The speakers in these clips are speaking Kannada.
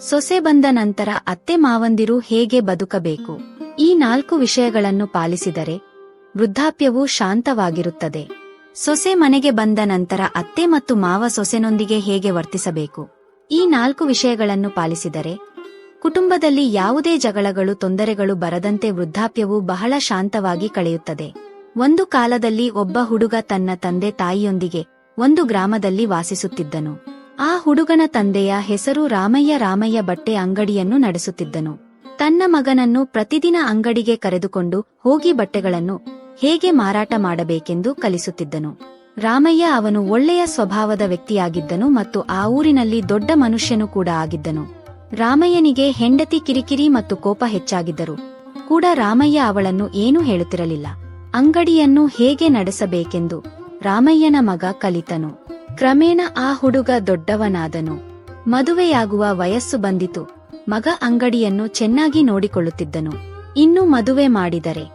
ಸೊಸೆ ಬಂದ ನಂತರ ಅತ್ತೆ ಮಾವಂದಿರು ಹೇಗೆ ಬದುಕಬೇಕು? ಈ ನಾಲ್ಕು ವಿಷಯಗಳನ್ನು ಪಾಲಿಸಿದರೆ ವೃದ್ಧಾಪ್ಯವು ಶಾಂತವಾಗಿರುತ್ತದೆ. ಸೊಸೆ ಮನೆಗೆ ಬಂದ ನಂತರ ಅತ್ತೆ ಮತ್ತು ಮಾವ ಸೊಸೆನೊಂದಿಗೆ ಹೇಗೆ ವರ್ತಿಸಬೇಕು? ಈ ನಾಲ್ಕು ವಿಷಯಗಳನ್ನು ಪಾಲಿಸಿದರೆ ಕುಟುಂಬದಲ್ಲಿ ಯಾವುದೇ ಜಗಳಗಳು ತೊಂದರೆಗಳು ಬರದಂತೆ ವೃದ್ಧಾಪ್ಯವು ಬಹಳ ಶಾಂತವಾಗಿ ಕಳೆಯುತ್ತದೆ. ಒಂದು ಕಾಲದಲ್ಲಿ ಒಬ್ಬ ಹುಡುಗ ತನ್ನ ತಂದೆ ತಾಯಿಯೊಂದಿಗೆ ಒಂದು ಗ್ರಾಮದಲ್ಲಿ ವಾಸಿಸುತ್ತಿದ್ದನು. ಆ ಹುಡುಗನ ತಂದೆಯ ಹೆಸರು ರಾಮಯ್ಯ ರಾಮಯ್ಯ ಬಟ್ಟೆ ಅಂಗಡಿಯನ್ನು ನಡೆಸುತ್ತಿದ್ದನು. ತನ್ನ ಮಗನನ್ನು ಪ್ರತಿದಿನ ಅಂಗಡಿಗೆ ಕರೆದುಕೊಂಡು ಹೋಗಿ ಬಟ್ಟೆಗಳನ್ನು ಹೇಗೆ ಮಾರಾಟ ಮಾಡಬೇಕೆಂದು ಕಲಿಸುತ್ತಿದ್ದನು. ರಾಮಯ್ಯ ಅವನು ಒಳ್ಳೆಯ ಸ್ವಭಾವದ ವ್ಯಕ್ತಿಯಾಗಿದ್ದನು ಮತ್ತು ಆ ಊರಿನಲ್ಲಿ ದೊಡ್ಡ ಮನುಷ್ಯನು ಕೂಡ ಆಗಿದ್ದನು. ರಾಮಯ್ಯನಿಗೆ ಹೆಂಡತಿ ಕಿರಿಕಿರಿ ಮತ್ತು ಕೋಪ ಹೆಚ್ಚಾಗಿದ್ದರು. ಕೂಡ ರಾಮಯ್ಯ ಅವಳನ್ನು ಏನೂ ಹೇಳುತ್ತಿರಲಿಲ್ಲ. ಅಂಗಡಿಯನ್ನು ಹೇಗೆ ನಡೆಸಬೇಕೆಂದು ರಾಮಯ್ಯನ ಮಗ ಕಲಿತನು. ಕ್ರಮೇಣ ಆ ಹುಡುಗ ದೊಡ್ಡವನಾದನು. ಮದುವೆಯಾಗುವ ವಯಸ್ಸು ಬಂದಿತು. ಮಗ ಅಂಗಡಿಯನ್ನು ಚೆನ್ನಾಗಿ ನೋಡಿಕೊಳ್ಳುತ್ತಿದ್ದನು. ಇನ್ನು ಮದುವೆ ಮಾಡಿದರೆ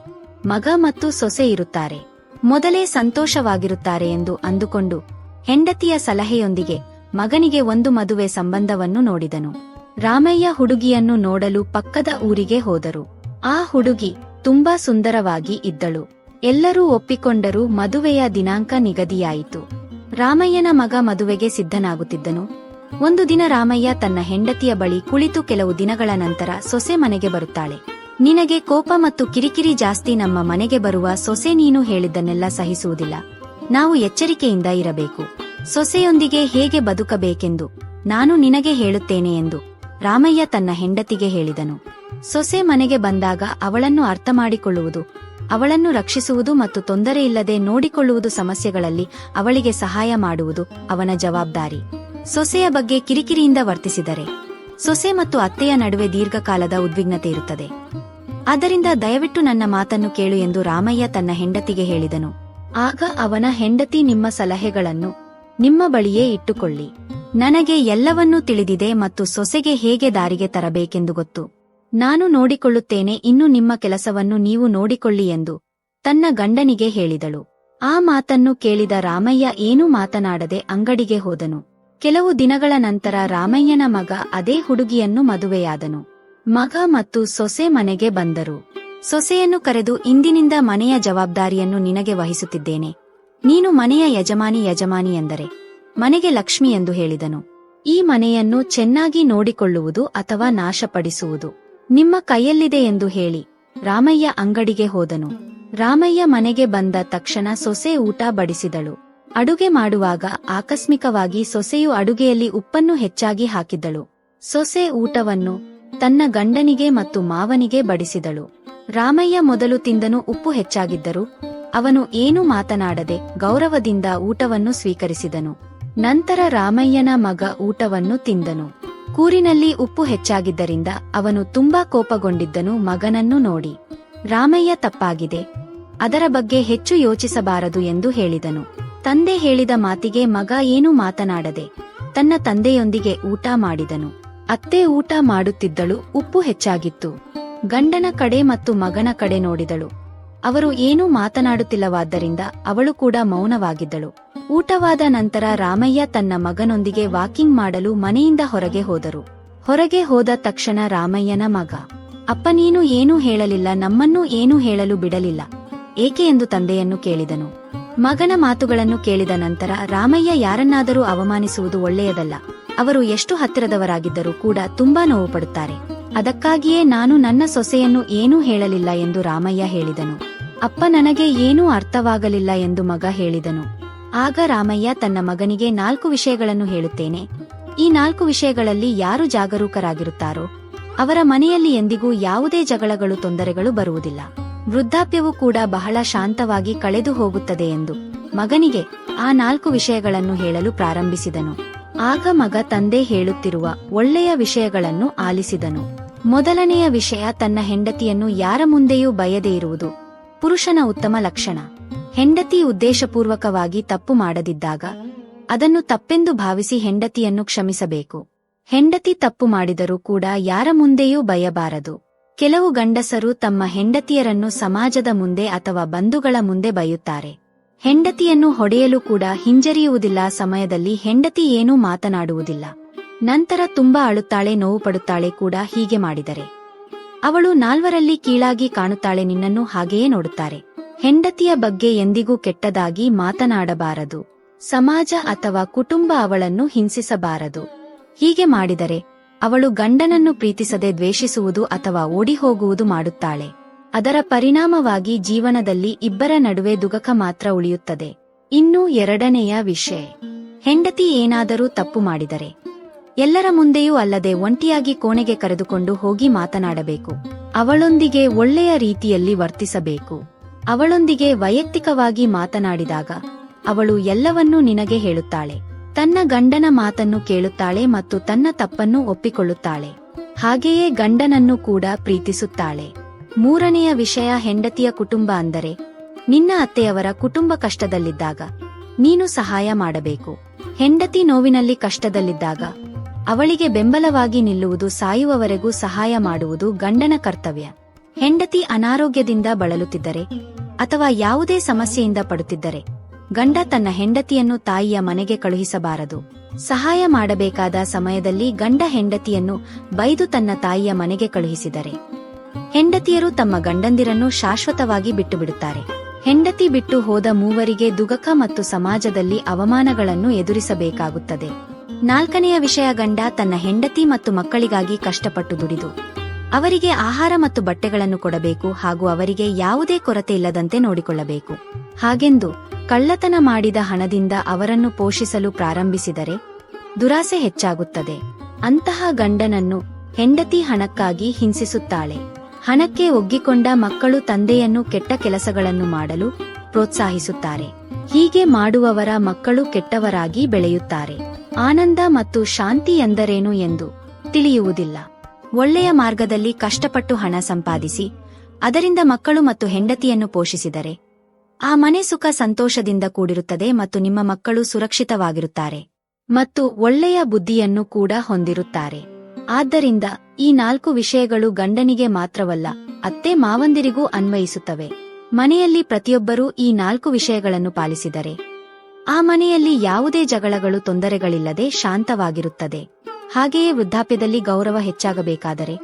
ಮಗ ಮತ್ತು ಸೊಸೆ ಇರುತ್ತಾರೆ. ಮೊದಲೇ ಸಂತೋಷವಾಗಿರುತ್ತಾರೆ ಎಂದು ಅಂದುಕೊಂಡು ಹೆಂಡತಿಯ ಸಲಹೆಯೊಂದಿಗೆ ಮಗನಿಗೆ ಒಂದು ಮದುವೆ ಸಂಬಂಧವನ್ನು ನೋಡಿದನು. ರಾಮಯ್ಯ ಹುಡುಗಿಯನ್ನು ನೋಡಲು ಪಕ್ಕದ ಊರಿಗೆ ಹೋದರು. ಆ ಹುಡುಗಿ ತುಂಬಾ ಸುಂದರವಾಗಿ ಇದ್ದಳು. ಎಲ್ಲರೂ ಒಪ್ಪಿಕೊಂಡರೂ ಮದುವೆಯ ದಿನಾಂಕ ನಿಗದಿಯಾಯಿತು. ರಾಮಯ್ಯನ ಮಗ ಮದುವೆಗೆ ಸಿದ್ಧನಾಗುತ್ತಿದ್ದನು. ಒಂದು ದಿನ ರಾಮಯ್ಯ ತನ್ನ ಹೆಂಡತಿಯ ಬಳಿ ಕುಳಿತು ಕೆಲವು ದಿನಗಳ ನಂತರ ಸೊಸೆ ಮನೆಗೆ ಬರುತ್ತಾಳೆ. ನಿನಗೆ ಕೋಪ ಮತ್ತು ಕಿರಿಕಿರಿ ಜಾಸ್ತಿ ನಮ್ಮ ಮನೆಗೆ ಬರುವ ಸೊಸೆ ನೀನು ಹೇಳಿದ್ದನ್ನೆಲ್ಲ ಸಹಿಸುವುದಿಲ್ಲ. ನಾವು ಎಚ್ಚರಿಕೆಯಿಂದ ಇರಬೇಕು. ಸೊಸೆಯೊಂದಿಗೆ ಹೇಗೆ ಬದುಕಬೇಕೆಂದು ನಾನು ನಿನಗೆ ಹೇಳುತ್ತೇನೆ ಎಂದು ರಾಮಯ್ಯ ತನ್ನ ಹೆಂಡತಿಗೆ ಹೇಳಿದನು. ಸೊಸೆ ಮನೆಗೆ ಬಂದಾಗ ಅವಳನ್ನು ಅರ್ಥ ಮಾಡಿಕೊಳ್ಳುವುದು ಅವಳನ್ನು ರಕ್ಷಿಸುವುದು ಮತ್ತು ತೊಂದರೆಯಿಲ್ಲದೆ ನೋಡಿಕೊಳ್ಳುವುದು ಸಮಸ್ಯೆಗಳಲ್ಲಿ ಅವಳಿಗೆ ಸಹಾಯ ಮಾಡುವುದು ಅವನ ಜವಾಬ್ದಾರಿ. ಸೊಸೆಯ ಬಗ್ಗೆ ಕಿರಿಕಿರಿಯಿಂದ ವರ್ತಿಸಿದರೆ. ಸೊಸೆ ಮತ್ತು ಅತ್ತೆಯ ನಡುವೆ ದೀರ್ಘಕಾಲದ ಉದ್ವಿಗ್ನತೆ ಇರುತ್ತದೆ. ಆದ್ದರಿಂದ ದಯವಿಟ್ಟು ನನ್ನ ಮಾತನ್ನು ಕೇಳು ಎಂದು ರಾಮಯ್ಯ ತನ್ನ ಹೆಂಡತಿಗೆ ಹೇಳಿದನು. ಆಗ ಅವನ ಹೆಂಡತಿ ನಿಮ್ಮ ಸಲಹೆಗಳನ್ನು ನಿಮ್ಮ ಬಳಿಯೇ ಇಟ್ಟುಕೊಳ್ಳಿ. ನನಗೆ ಎಲ್ಲವನ್ನೂ ತಿಳಿದಿದೆ ಮತ್ತು ಸೊಸೆಗೆ ಹೇಗೆ ದಾರಿಗೆ ತರಬೇಕೆಂದು ಗೊತ್ತು. ನಾನು ನೋಡಿಕೊಳ್ಳುತ್ತೇನೆ, ಇನ್ನು ನಿಮ್ಮ ಕೆಲಸವನ್ನು ನೀವು ನೋಡಿಕೊಳ್ಳಿ ಎಂದು ತನ್ನ ಗಂಡನಿಗೆ ಹೇಳಿದಳು. ಆ ಮಾತನ್ನು ಕೇಳಿದ ರಾಮಯ್ಯ ಏನೂ ಮಾತನಾಡದೆ ಅಂಗಡಿಗೆ ಹೋದನು. ಕೆಲವು ದಿನಗಳ ನಂತರ ರಾಮಯ್ಯನ ಮಗ ಅದೇ ಹುಡುಗಿಯನ್ನು ಮದುವೆಯಾದನು. ಮಗ ಮತ್ತು ಸೊಸೆ ಮನೆಗೆ ಬಂದರು. ಸೊಸೆಯನ್ನು ಕರೆದು, ಇಂದಿನಿಂದ ಮನೆಯ ಜವಾಬ್ದಾರಿಯನ್ನು ನಿನಗೆ ವಹಿಸುತ್ತಿದ್ದೇನೆ. ನೀನು ಮನೆಯ ಯಜಮಾನಿ ಯಜಮಾನಿ ಎಂದರೆ, ಮನೆಗೆ ಲಕ್ಷ್ಮಿ ಎಂದು ಹೇಳಿದನು. ಈ ಮನೆಯನ್ನು ಚೆನ್ನಾಗಿ ನೋಡಿಕೊಳ್ಳುವುದು ಅಥವಾ ನಾಶಪಡಿಸುವುದು. ನಿಮ್ಮ ಕೈಯಲ್ಲಿದೆ ಎಂದು ಹೇಳಿ. ರಾಮಯ್ಯ ಅಂಗಡಿಗೆ ಹೋದನು. ರಾಮಯ್ಯ ಮನೆಗೆ ಬಂದ ತಕ್ಷಣ ಸೊಸೆ ಊಟ ಬಡಿಸಿದಳು. ಅಡುಗೆ ಮಾಡುವಾಗ ಆಕಸ್ಮಿಕವಾಗಿ ಸೊಸೆಯು ಅಡುಗೆಯಲ್ಲಿ ಉಪ್ಪನ್ನು ಹೆಚ್ಚಾಗಿ ಹಾಕಿದ್ದಳು. ಸೊಸೆ ಊಟವನ್ನು ತನ್ನ ಗಂಡನಿಗೆ ಮತ್ತು ಮಾವನಿಗೆ ಬಡಿಸಿದಳು. ರಾಮಯ್ಯ ಮೊದಲು ತಿಂದನು ಉಪ್ಪು ಹೆಚ್ಚಾಗಿದ್ದರು ಅವನು ಏನೂ ಮಾತನಾಡದೆ ಗೌರವದಿಂದ ಊಟವನ್ನು ಸ್ವೀಕರಿಸಿದನು. ನಂತರ ರಾಮಯ್ಯನ ಮಗ ಊಟವನ್ನು ತಿಂದನು. ಕೂರಿನಲ್ಲಿ ಉಪ್ಪು ಹೆಚ್ಚಾಗಿದ್ದರಿಂದ ಅವನು ತುಂಬಾ ಕೋಪಗೊಂಡಿದ್ದನು ಮಗನನ್ನು ನೋಡಿ. ರಾಮಯ್ಯ ತಪ್ಪಾಗಿದೆ. ಅದರ ಬಗ್ಗೆ ಹೆಚ್ಚು ಯೋಚಿಸಬಾರದು ಎಂದು ಹೇಳಿದನು. ತಂದೆ ಹೇಳಿದ ಮಾತಿಗೆ ಮಗ ಏನೂ ಮಾತನಾಡದೆ ತನ್ನ ತಂದೆಯೊಂದಿಗೆ ಊಟ ಮಾಡಿದನು. ಅತ್ತೆ ಊಟ ಮಾಡುತ್ತಿದ್ದಳು, ಉಪ್ಪು ಹೆಚ್ಚಾಗಿತ್ತು. ಗಂಡನ ಕಡೆ ಮತ್ತು ಮಗನ ಕಡೆ ನೋಡಿದಳು. ಅವರು ಏನೂ ಮಾತನಾಡುತ್ತಿಲ್ಲವಾದ್ದರಿಂದ ಅವಳು ಕೂಡ ಮೌನವಾಗಿದ್ದಳು. ಊಟವಾದ ನಂತರ ರಾಮಯ್ಯ ತನ್ನ ಮಗನೊಂದಿಗೆ ವಾಕಿಂಗ್ ಮಾಡಲು ಮನೆಯಿಂದ ಹೊರಗೆ ಹೋದರು. ಹೊರಗೆ ಹೋದ ತಕ್ಷಣ ರಾಮಯ್ಯನ ಮಗ, ಅಪ್ಪ ನೀನು ಏನೂ ಹೇಳಲಿಲ್ಲ, ನಮ್ಮನ್ನೂ ಏನೂ ಹೇಳಲು ಬಿಡಲಿಲ್ಲ. ಏಕೆ ಎಂದು ತಂದೆಯನ್ನು ಕೇಳಿದನು. ಮಗನ ಮಾತುಗಳನ್ನು ಕೇಳಿದ ನಂತರ ರಾಮಯ್ಯ ಯಾರನ್ನಾದರೂ ಅವಮಾನಿಸುವುದು ಒಳ್ಳೆಯದಲ್ಲ. ಅವರು ಎಷ್ಟು ಹತ್ತಿರದವರಾಗಿದ್ದರೂ ಕೂಡ ತುಂಬಾ ನೋವು ಪಡುತ್ತಾರೆ. ಅದಕ್ಕಾಗಿಯೇ ನಾನು ನನ್ನ ಸೊಸೆಯನ್ನು ಏನೂ ಹೇಳಲಿಲ್ಲ ಎಂದು ರಾಮಯ್ಯ ಹೇಳಿದನು. ಅಪ್ಪ ನನಗೆ ಏನೂ ಅರ್ಥವಾಗಲಿಲ್ಲ ಎಂದು ಮಗ ಹೇಳಿದನು. ಆಗ ರಾಮಯ್ಯ ತನ್ನ ಮಗನಿಗೆ ನಾಲ್ಕು ವಿಷಯಗಳನ್ನು ಹೇಳುತ್ತೇನೆ. ಈ ನಾಲ್ಕು ವಿಷಯಗಳಲ್ಲಿ ಯಾರು ಜಾಗರೂಕರಾಗಿರುತ್ತಾರೋ, ಅವರ ಮನೆಯಲ್ಲಿ ಎಂದಿಗೂ ಯಾವುದೇ ಜಗಳಗಳು ತೊಂದರೆಗಳು ಬರುವುದಿಲ್ಲ. ವೃದ್ಧಾಪ್ಯವು ಕೂಡ ಬಹಳ ಶಾಂತವಾಗಿ ಕಳೆದು ಹೋಗುತ್ತದೆ ಎಂದು ಮಗನಿಗೆ ಆ ನಾಲ್ಕು ವಿಷಯಗಳನ್ನು ಹೇಳಲು ಪ್ರಾರಂಭಿಸಿದನು. ಆಗ ಮಗ ತಂದೆ ಹೇಳುತ್ತಿರುವ ಒಳ್ಳೆಯ ವಿಷಯಗಳನ್ನು ಆಲಿಸಿದನು. ಮೊದಲನೆಯ ವಿಷಯ ತನ್ನ ಹೆಂಡತಿಯನ್ನು ಯಾರ ಮುಂದೆಯೂ ಬಯದೇ ಇರುವುದು. ಪುರುಷನ ಉತ್ತಮ ಲಕ್ಷಣ. ಹೆಂಡತಿ ಉದ್ದೇಶಪೂರ್ವಕವಾಗಿ ತಪ್ಪು ಮಾಡದಿದ್ದಾಗ ಅದನ್ನು ತಪ್ಪೆಂದು ಭಾವಿಸಿ ಹೆಂಡತಿಯನ್ನು ಕ್ಷಮಿಸಬೇಕು. ಹೆಂಡತಿ ತಪ್ಪು ಮಾಡಿದರೂ ಕೂಡ ಯಾರ ಮುಂದೆಯೂ ಬಯಬಾರದು. ಕೆಲವು ಗಂಡಸರು ತಮ್ಮ ಹೆಂಡತಿಯರನ್ನು ಸಮಾಜದ ಮುಂದೆ ಅಥವಾ ಬಂಧುಗಳ ಮುಂದೆ ಬಯುತ್ತಾರೆ. ಹೆಂಡತಿಯನ್ನು ಹೊಡೆಯಲು ಕೂಡ ಹಿಂಜರಿಯುವುದಿಲ್ಲ, ಸಮಯದಲ್ಲಿ ಹೆಂಡತಿ ಏನೂ ಮಾತನಾಡುವುದಿಲ್ಲ. ನಂತರ ತುಂಬಾ ಅಳುತ್ತಾಳೆ, ನೋವು ಪಡುತ್ತಾಳೆ ಕೂಡ ಹೀಗೆ ಮಾಡಿದರೆ. ಅವಳು ನಾಲ್ವರಲ್ಲಿ ಕೀಳಾಗಿ ಕಾಣುತ್ತಾಳೆ, ನಿನ್ನನ್ನು ಹಾಗೆಯೇ ನೋಡುತ್ತಾರೆ. ಹೆಂಡತಿಯ ಬಗ್ಗೆ ಎಂದಿಗೂ ಕೆಟ್ಟದಾಗಿ ಮಾತನಾಡಬಾರದು. ಸಮಾಜ ಅಥವಾ ಕುಟುಂಬ ಅವಳನ್ನು ಹಿಂಸಿಸಬಾರದು. ಹೀಗೆ ಮಾಡಿದರೆ, ಅವಳು ಗಂಡನನ್ನು ಪ್ರೀತಿಸದೆ ದ್ವೇಷಿಸುವುದು ಅಥವಾ ಓಡಿಹೋಗುವುದು ಮಾಡುತ್ತಾಳೆ. ಅದರ ಪರಿಣಾಮವಾಗಿ ಜೀವನದಲ್ಲಿ ಇಬ್ಬರ ನಡುವೆ ದುಗಕ ಮಾತ್ರ ಉಳಿಯುತ್ತದೆ. ಇನ್ನು ಎರಡನೆಯ ವಿಷಯ. ಹೆಂಡತಿ ಏನಾದರೂ ತಪ್ಪು ಮಾಡಿದರೆ. ಎಲ್ಲರ ಮುಂದೆಯೂ ಅಲ್ಲದೆ ಒಂಟಿಯಾಗಿ ಕೋಣೆಗೆ ಕರೆದುಕೊಂಡು ಹೋಗಿ ಮಾತನಾಡಬೇಕು. ಅವಳೊಂದಿಗೆ ಒಳ್ಳೆಯ ರೀತಿಯಲ್ಲಿ ವರ್ತಿಸಬೇಕು. ಅವಳೊಂದಿಗೆ ವೈಯಕ್ತಿಕವಾಗಿ ಮಾತನಾಡಿದಾಗ, ಅವಳು ಎಲ್ಲವನ್ನೂ ನಿನಗೆ ಹೇಳುತ್ತಾಳೆ. ತನ್ನ ಗಂಡನ ಮಾತನ್ನು ಕೇಳುತ್ತಾಳೆ ಮತ್ತು ತನ್ನ ತಪ್ಪನ್ನು ಒಪ್ಪಿಕೊಳ್ಳುತ್ತಾಳೆ. ಹಾಗೆಯೇ ಗಂಡನನ್ನು ಕೂಡ ಪ್ರೀತಿಸುತ್ತಾಳೆ. ಮೂರನೆಯ ವಿಷಯ ಹೆಂಡತಿಯ ಕುಟುಂಬ ಅಂದರೆ, ನಿನ್ನ ಅತ್ತೆಯವರ ಕುಟುಂಬ ಕಷ್ಟದಲ್ಲಿದ್ದಾಗ ನೀನು ಸಹಾಯ ಮಾಡಬೇಕು. ಹೆಂಡತಿ ನೋವಿನಲ್ಲಿ ಕಷ್ಟದಲ್ಲಿದ್ದಾಗ ಅವಳಿಗೆ ಬೆಂಬಲವಾಗಿ ನಿಲ್ಲುವುದು ಸಾಯುವವರೆಗೂ ಸಹಾಯ ಮಾಡುವುದು ಗಂಡನ ಕರ್ತವ್ಯ. ಹೆಂಡತಿ ಅನಾರೋಗ್ಯದಿಂದ ಬಳಲುತ್ತಿದ್ದರೆ ಅಥವಾ ಯಾವುದೇ ಸಮಸ್ಯೆಯಿಂದ ಪಡುತ್ತಿದ್ದರೆ, ಗಂಡ ತನ್ನ ಹೆಂಡತಿಯನ್ನು ತಾಯಿಯ ಮನೆಗೆ ಕಳುಹಿಸಬಾರದು. ಸಹಾಯ ಮಾಡಬೇಕಾದ ಸಮಯದಲ್ಲಿ ಗಂಡ ಹೆಂಡತಿಯನ್ನು ಬೈದು ತನ್ನ ತಾಯಿಯ ಮನೆಗೆ ಕಳುಹಿಸಿದರೆ. ಹೆಂಡತಿಯರು ತಮ್ಮ ಗಂಡಂದಿರನ್ನು ಶಾಶ್ವತವಾಗಿ ಬಿಟ್ಟುಬಿಡುತ್ತಾರೆ. ಹೆಂಡತಿ ಬಿಟ್ಟು ಹೋದ ಮೂವರಿಗೆ ದುಗಕ ಮತ್ತು ಸಮಾಜದಲ್ಲಿ ಅವಮಾನಗಳನ್ನು ಎದುರಿಸಬೇಕಾಗುತ್ತದೆ. ನಾಲ್ಕನೆಯ ವಿಷಯ ಗಂಡ ತನ್ನ ಹೆಂಡತಿ ಮತ್ತು ಮಕ್ಕಳಿಗಾಗಿ ಕಷ್ಟಪಟ್ಟು ದುಡಿದು. ಅವರಿಗೆ ಆಹಾರ ಮತ್ತು ಬಟ್ಟೆಗಳನ್ನು ಕೊಡಬೇಕು ಹಾಗೂ ಅವರಿಗೆ ಯಾವುದೇ ಕೊರತೆ ಇಲ್ಲದಂತೆ ನೋಡಿಕೊಳ್ಳಬೇಕು. ಹಾಗೆಂದು ಕಳ್ಳತನ ಮಾಡಿದ ಹಣದಿಂದ ಅವರನ್ನು ಪೋಷಿಸಲು ಪ್ರಾರಂಭಿಸಿದರೆ ದುರಾಸೆ ಹೆಚ್ಚಾಗುತ್ತದೆ. ಅಂತಹ ಗಂಡನನ್ನು ಹೆಂಡತಿ ಹಣಕ್ಕಾಗಿ ಹಿಂಸಿಸುತ್ತಾಳೆ. ಹಣಕ್ಕೆ ಒಗ್ಗಿಕೊಂಡ ಮಕ್ಕಳು ತಂದೆಯನ್ನು ಕೆಟ್ಟ ಕೆಲಸಗಳನ್ನು ಮಾಡಲು ಪ್ರೋತ್ಸಾಹಿಸುತ್ತಾರೆ. ಹೀಗೆ ಮಾಡುವವರ ಮಕ್ಕಳು ಕೆಟ್ಟವರಾಗಿ ಬೆಳೆಯುತ್ತಾರೆ. ಆನಂದ ಮತ್ತು ಶಾಂತಿ ಎಂದರೇನು ಎಂದು ತಿಳಿಯುವುದಿಲ್ಲ. ಒಳ್ಳೆಯ ಮಾರ್ಗದಲ್ಲಿ ಕಷ್ಟಪಟ್ಟು ಹಣ ಸಂಪಾದಿಸಿ, ಅದರಿಂದ ಮಕ್ಕಳು ಮತ್ತು ಹೆಂಡತಿಯನ್ನು ಪೋಷಿಸಿದರೆ, ಆ ಮನೆ ಸುಖ ಸಂತೋಷದಿಂದ ಕೂಡಿರುತ್ತದೆ ಮತ್ತು ನಿಮ್ಮ ಮಕ್ಕಳು ಸುರಕ್ಷಿತವಾಗಿರುತ್ತಾರೆ ಮತ್ತು ಒಳ್ಳೆಯ ಬುದ್ಧಿಯನ್ನು ಕೂಡ ಹೊಂದಿರುತ್ತಾರೆ. ಆದ್ದರಿಂದ ಈ ನಾಲ್ಕು ವಿಷಯಗಳು ಗಂಡನಿಗೆ ಮಾತ್ರವಲ್ಲ, ಅತ್ತೆ ಮಾವಂದಿರಿಗೂ ಅನ್ವಯಿಸುತ್ತವೆ. ಮನೆಯಲ್ಲಿ ಪ್ರತಿಯೊಬ್ಬರೂ ಈ ನಾಲ್ಕು ವಿಷಯಗಳನ್ನು ಪಾಲಿಸಿದರೆ, ಆ ಮನೆಯಲ್ಲಿ ಯಾವುದೇ ಜಗಳಗಳು ತೊಂದರೆಗಳಿಲ್ಲದೆ ಶಾಂತವಾಗಿರುತ್ತದೆ. ಹಾಗೆಯೇ ವೃದ್ಧಾಪ್ಯದಲ್ಲಿ ಗೌರವ ಹೆಚ್ಚಾಗಬೇಕಾದರೆ.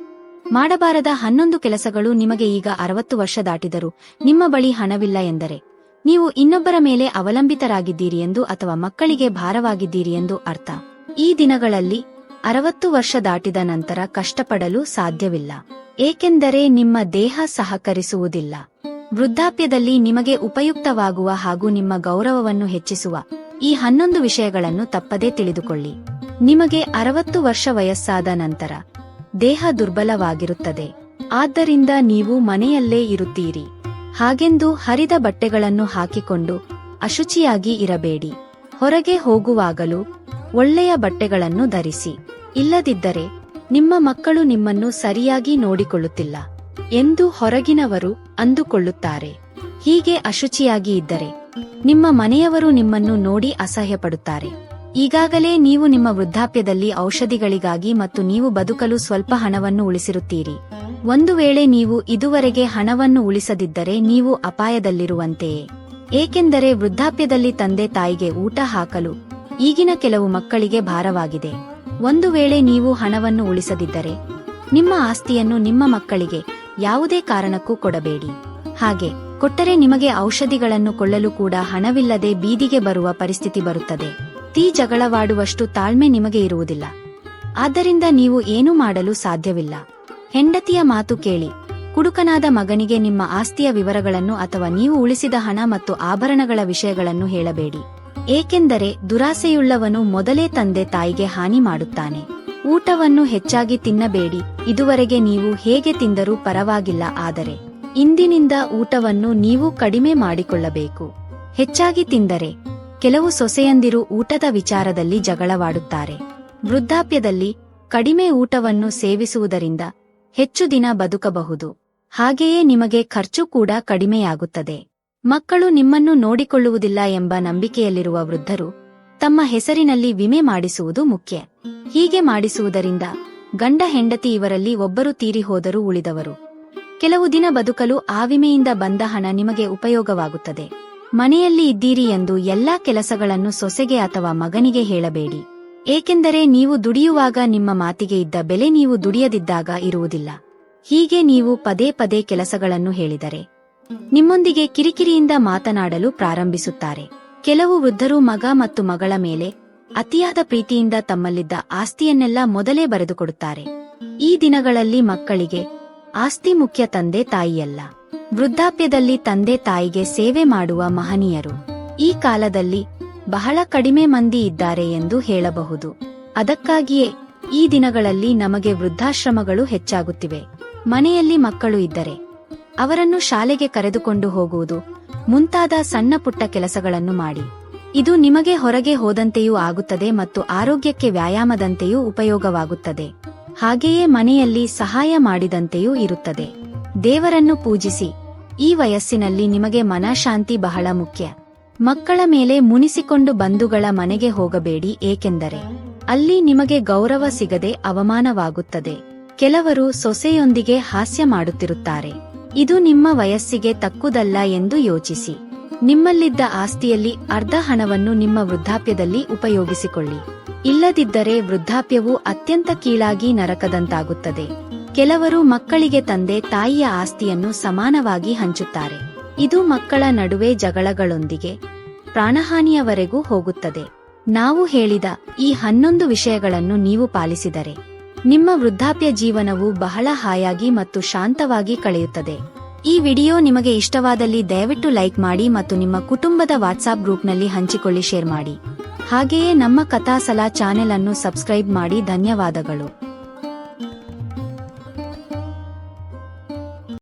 ಮಾಡಬಾರದ ಹನ್ನೊಂದು ಕೆಲಸಗಳು ನಿಮಗೆ ಈಗ ಅರವತ್ತು ವರ್ಷ ದಾಟಿದರೂ ನಿಮ್ಮ ಬಳಿ ಹಣವಿಲ್ಲ ಎಂದರೆ. ನೀವು ಇನ್ನೊಬ್ಬರ ಮೇಲೆ ಅವಲಂಬಿತರಾಗಿದ್ದೀರಿ ಎಂದು ಅಥವಾ ಮಕ್ಕಳಿಗೆ ಭಾರವಾಗಿದ್ದೀರಿ ಎಂದು ಅರ್ಥ. ಈ ದಿನಗಳಲ್ಲಿ ಅರವತ್ತು ವರ್ಷ ದಾಟಿದ ನಂತರ ಕಷ್ಟಪಡಲು ಸಾಧ್ಯವಿಲ್ಲ. ಏಕೆಂದರೆ ನಿಮ್ಮ ದೇಹ ಸಹಕರಿಸುವುದಿಲ್ಲ. ವೃದ್ಧಾಪ್ಯದಲ್ಲಿ ನಿಮಗೆ ಉಪಯುಕ್ತವಾಗುವ ಹಾಗೂ ನಿಮ್ಮ ಗೌರವವನ್ನು ಹೆಚ್ಚಿಸುವ ಈ ಹನ್ನೊಂದು ವಿಷಯಗಳನ್ನು ತಪ್ಪದೇ ತಿಳಿದುಕೊಳ್ಳಿ. ನಿಮಗೆ ಅರವತ್ತು ವರ್ಷ ವಯಸ್ಸಾದ ನಂತರ ದೇಹ ದುರ್ಬಲವಾಗಿರುತ್ತದೆ. ಆದ್ದರಿಂದ ನೀವು ಮನೆಯಲ್ಲೇ ಇರುತ್ತೀರಿ. ಹಾಗೆಂದು ಹರಿದ ಬಟ್ಟೆಗಳನ್ನು ಹಾಕಿಕೊಂಡು ಅಶುಚಿಯಾಗಿ ಇರಬೇಡಿ. ಹೊರಗೆ ಹೋಗುವಾಗಲೂ ಒಳ್ಳೆಯ ಬಟ್ಟೆಗಳನ್ನು ಧರಿಸಿ. ಇಲ್ಲದಿದ್ದರೆ ನಿಮ್ಮ ಮಕ್ಕಳು ನಿಮ್ಮನ್ನು ಸರಿಯಾಗಿ ನೋಡಿಕೊಳ್ಳುತ್ತಿಲ್ಲ ಎಂದು ಹೊರಗಿನವರು ಅಂದುಕೊಳ್ಳುತ್ತಾರೆ. ಹೀಗೆ ಅಶುಚಿಯಾಗಿ ಇದ್ದರೆ ನಿಮ್ಮ ಮನೆಯವರು ನಿಮ್ಮನ್ನು ನೋಡಿ ಅಸಹ್ಯಪಡುತ್ತಾರೆ. ಈಗಾಗಲೇ ನೀವು ನಿಮ್ಮ ವೃದ್ಧಾಪ್ಯದಲ್ಲಿ ಔಷಧಿಗಳಿಗಾಗಿ ಮತ್ತು ನೀವು ಬದುಕಲು ಸ್ವಲ್ಪ ಹಣವನ್ನು ಉಳಿಸಿರುತ್ತೀರಿ. ಒಂದು ವೇಳೆ ನೀವು ಇದುವರೆಗೆ ಹಣವನ್ನು ಉಳಿಸದಿದ್ದರೆ ನೀವು ಅಪಾಯದಲ್ಲಿರುವಂತೆಯೇ ಏಕೆಂದರೆ ವೃದ್ಧಾಪ್ಯದಲ್ಲಿ ತಂದೆ ತಾಯಿಗೆ ಊಟ ಹಾಕಲು ಈಗಿನ ಕೆಲವು ಮಕ್ಕಳಿಗೆ ಭಾರವಾಗಿದೆ. ಒಂದು ವೇಳೆ ನೀವು ಹಣವನ್ನು ಉಳಿಸದಿದ್ದರೆ ನಿಮ್ಮ ಆಸ್ತಿಯನ್ನು ನಿಮ್ಮ ಮಕ್ಕಳಿಗೆ ಯಾವುದೇ ಕಾರಣಕ್ಕೂ ಕೊಡಬೇಡಿ. ಹಾಗೆ ಕೊಟ್ಟರೆ ನಿಮಗೆ ಔಷಧಿಗಳನ್ನು ಕೊಳ್ಳಲು ಕೂಡ ಹಣವಿಲ್ಲದೆ ಬೀದಿಗೆ ಬರುವ ಪರಿಸ್ಥಿತಿ ಬರುತ್ತದೆ. ತೀ ಜಗಳವಾಡುವಷ್ಟು ತಾಳ್ಮೆ ನಿಮಗೆ ಇರುವುದಿಲ್ಲ. ಆದ್ದರಿಂದ ನೀವು ಏನೂ ಮಾಡಲು ಸಾಧ್ಯವಿಲ್ಲ. ಹೆಂಡತಿಯ ಮಾತು ಕೇಳಿ, ಕುಡುಕನಾದ ಮಗನಿಗೆ ನಿಮ್ಮ ಆಸ್ತಿಯ ವಿವರಗಳನ್ನು ಅಥವಾ ನೀವು ಉಳಿಸಿದ ಹಣ ಮತ್ತು ಆಭರಣಗಳ ವಿಷಯಗಳನ್ನು ಹೇಳಬೇಡಿ. ಏಕೆಂದರೆ ದುರಾಸೆಯುಳ್ಳವನು ಮೊದಲೇ ತಂದೆ ತಾಯಿಗೆ ಹಾನಿ ಮಾಡುತ್ತಾನೆ. ಊಟವನ್ನು ಹೆಚ್ಚಾಗಿ ತಿನ್ನಬೇಡಿ, ಇದುವರೆಗೆ ನೀವು ಹೇಗೆ ತಿಂದರೂ ಪರವಾಗಿಲ್ಲ, ಆದರೆ ಇಂದಿನಿಂದ ಊಟವನ್ನು ನೀವು ಕಡಿಮೆ ಮಾಡಿಕೊಳ್ಳಬೇಕು. ಹೆಚ್ಚಾಗಿ ತಿಂದರೆ ಕೆಲವು ಸೊಸೆಯಂದಿರು ಊಟದ ವಿಚಾರದಲ್ಲಿ ಜಗಳವಾಡುತ್ತಾರೆ. ವೃದ್ಧಾಪ್ಯದಲ್ಲಿ ಕಡಿಮೆ ಊಟವನ್ನು ಸೇವಿಸುವುದರಿಂದ ಹೆಚ್ಚು ದಿನ ಬದುಕಬಹುದು. ಹಾಗೆಯೇ ನಿಮಗೆ ಖರ್ಚು ಕೂಡ ಕಡಿಮೆಯಾಗುತ್ತದೆ. ಮಕ್ಕಳು ನಿಮ್ಮನ್ನು ನೋಡಿಕೊಳ್ಳುವುದಿಲ್ಲ ಎಂಬ ನಂಬಿಕೆಯಲ್ಲಿರುವ ವೃದ್ಧರು ತಮ್ಮ ಹೆಸರಿನಲ್ಲಿ ವಿಮೆ ಮಾಡಿಸುವುದು ಮುಖ್ಯ. ಹೀಗೆ ಮಾಡಿಸುವುದರಿಂದ ಗಂಡ ಹೆಂಡತಿ ಇವರಲ್ಲಿ ಒಬ್ಬರು ತೀರಿ ಹೋದರೂ ಉಳಿದವರು. ಕೆಲವು ದಿನ ಬದುಕಲು ಆ ವಿಮೆಯಿಂದ ಬಂದ ಹಣ ನಿಮಗೆ ಉಪಯೋಗವಾಗುತ್ತದೆ. ಮನೆಯಲ್ಲಿ ಇದ್ದೀರಿ ಎಂದು ಎಲ್ಲಾ ಕೆಲಸಗಳನ್ನು ಸೊಸೆಗೆ ಅಥವಾ ಮಗನಿಗೆ ಹೇಳಬೇಡಿ. ಏಕೆಂದರೆ ನೀವು ದುಡಿಯುವಾಗ ನಿಮ್ಮ ಮಾತಿಗೆ ಇದ್ದ ಬೆಲೆ ನೀವು ದುಡಿಯದಿದ್ದಾಗ ಇರುವುದಿಲ್ಲ. ಹೀಗೆ ನೀವು ಪದೇ ಪದೇ ಕೆಲಸಗಳನ್ನು ಹೇಳಿದರೆ. ನಿಮ್ಮೊಂದಿಗೆ ಕಿರಿಕಿರಿಯಿಂದ ಮಾತನಾಡಲು ಪ್ರಾರಂಭಿಸುತ್ತಾರೆ. ಕೆಲವು ವೃದ್ಧರು ಮಗ ಮತ್ತು ಮಗಳ ಮೇಲೆ ಅತಿಯಾದ ಪ್ರೀತಿಯಿಂದ ತಮ್ಮಲ್ಲಿದ್ದ ಆಸ್ತಿಯನ್ನೆಲ್ಲ ಮೊದಲೇ ಬರೆದುಕೊಡುತ್ತಾರೆ. ಈ ದಿನಗಳಲ್ಲಿ ಮಕ್ಕಳಿಗೆ ಆಸ್ತಿ ಮುಖ್ಯ ತಂದೆ ತಾಯಿಯಲ್ಲ. ವೃದ್ಧಾಪ್ಯದಲ್ಲಿ ತಂದೆ ತಾಯಿಗೆ ಸೇವೆ ಮಾಡುವ ಮಹನೀಯರು. ಈ ಕಾಲದಲ್ಲಿ ಬಹಳ ಕಡಿಮೆ ಮಂದಿ ಇದ್ದಾರೆ ಎಂದು ಹೇಳಬಹುದು. ಅದಕ್ಕಾಗಿಯೇ ಈ ದಿನಗಳಲ್ಲಿ ನಮಗೆ ವೃದ್ಧಾಶ್ರಮಗಳು ಹೆಚ್ಚಾಗುತ್ತಿವೆ. ಮನೆಯಲ್ಲಿ ಮಕ್ಕಳು ಇದ್ದರೆ ಅವರನ್ನು ಶಾಲೆಗೆ ಕರೆದುಕೊಂಡು ಹೋಗುವುದು ಮುಂತಾದ ಸಣ್ಣ ಪುಟ್ಟ ಕೆಲಸಗಳನ್ನು ಮಾಡಿ. ಇದು ನಿಮಗೆ ಹೊರಗೆ ಹೋದಂತೆಯೂ ಆಗುತ್ತದೆ ಮತ್ತು ಆರೋಗ್ಯಕ್ಕೆ ವ್ಯಾಯಾಮದಂತೆಯೂ ಉಪಯೋಗವಾಗುತ್ತದೆ. ಹಾಗೆಯೇ ಮನೆಯಲ್ಲಿ ಸಹಾಯ ಮಾಡಿದಂತೆಯೂ ಇರುತ್ತದೆ. ದೇವರನ್ನು ಪೂಜಿಸಿ. ಈ ವಯಸ್ಸಿನಲ್ಲಿ ನಿಮಗೆ ಮನಃಶಾಂತಿ ಬಹಳ ಮುಖ್ಯ. ಮಕ್ಕಳ ಮೇಲೆ ಮುನಿಸಿಕೊಂಡು ಬಂಧುಗಳ ಮನೆಗೆ ಹೋಗಬೇಡಿ, ಏಕೆಂದರೆ ಅಲ್ಲಿ ನಿಮಗೆ ಗೌರವ ಸಿಗದೆ ಅವಮಾನವಾಗುತ್ತದೆ. ಕೆಲವರು ಸೊಸೆಯೊಂದಿಗೆ ಹಾಸ್ಯ ಮಾಡುತ್ತಿರುತ್ತಾರೆ. ಇದು ನಿಮ್ಮ ವಯಸ್ಸಿಗೆ ತಕ್ಕುದಲ್ಲ ಎಂದು ಯೋಚಿಸಿ. ನಿಮ್ಮಲ್ಲಿದ್ದ ಆಸ್ತಿಯಲ್ಲಿ ಅರ್ಧ ಹಣವನ್ನು ನಿಮ್ಮ ವೃದ್ಧಾಪ್ಯದಲ್ಲಿ ಉಪಯೋಗಿಸಿಕೊಳ್ಳಿ. ಇಲ್ಲದಿದ್ದರೆ ವೃದ್ಧಾಪ್ಯವು ಅತ್ಯಂತ ಕೀಳಾಗಿ ನರಕದಂತಾಗುತ್ತದೆ. ಕೆಲವರು ಮಕ್ಕಳಿಗೆ ತಂದೆ ತಾಯಿಯ ಆಸ್ತಿಯನ್ನು ಸಮಾನವಾಗಿ ಹಂಚುತ್ತಾರೆ. ಇದು ಮಕ್ಕಳ ನಡುವೆ ಜಗಳಗಳೊಂದಿಗೆ ಪ್ರಾಣಹಾನಿಯವರೆಗೂ ಹೋಗುತ್ತದೆ. ನಾವು ಹೇಳಿದ ಈ ಹನ್ನೊಂದು ವಿಷಯಗಳನ್ನು ನೀವು ಪಾಲಿಸಿದರೆ ನಿಮ್ಮ ವೃದ್ಧಾಪ್ಯ ಜೀವನವು ಬಹಳ ಹಾಯಾಗಿ ಮತ್ತು ಶಾಂತವಾಗಿ ಕಳೆಯುತ್ತದೆ. ಈ ವಿಡಿಯೋ ನಿಮಗೆ ಇಷ್ಟವಾದಲ್ಲಿ ದಯವಿಟ್ಟು ಲೈಕ್ ಮಾಡಿ ಮತ್ತು ನಿಮ್ಮ ಕುಟುಂಬದ ವಾಟ್ಸಾಪ್ ಗ್ರೂಪ್ನಲ್ಲಿ ಹಂಚಿಕೊಳ್ಳಿ, ಶೇರ್ ಮಾಡಿ. ಹಾಗೆಯೇ ನಮ್ಮ ಕಥಾಸಲ ಚಾನೆಲ್ ಅನ್ನು ಸಬ್ಸ್ಕ್ರೈಬ್ ಮಾಡಿ, ಧನ್ಯವಾದಗಳು.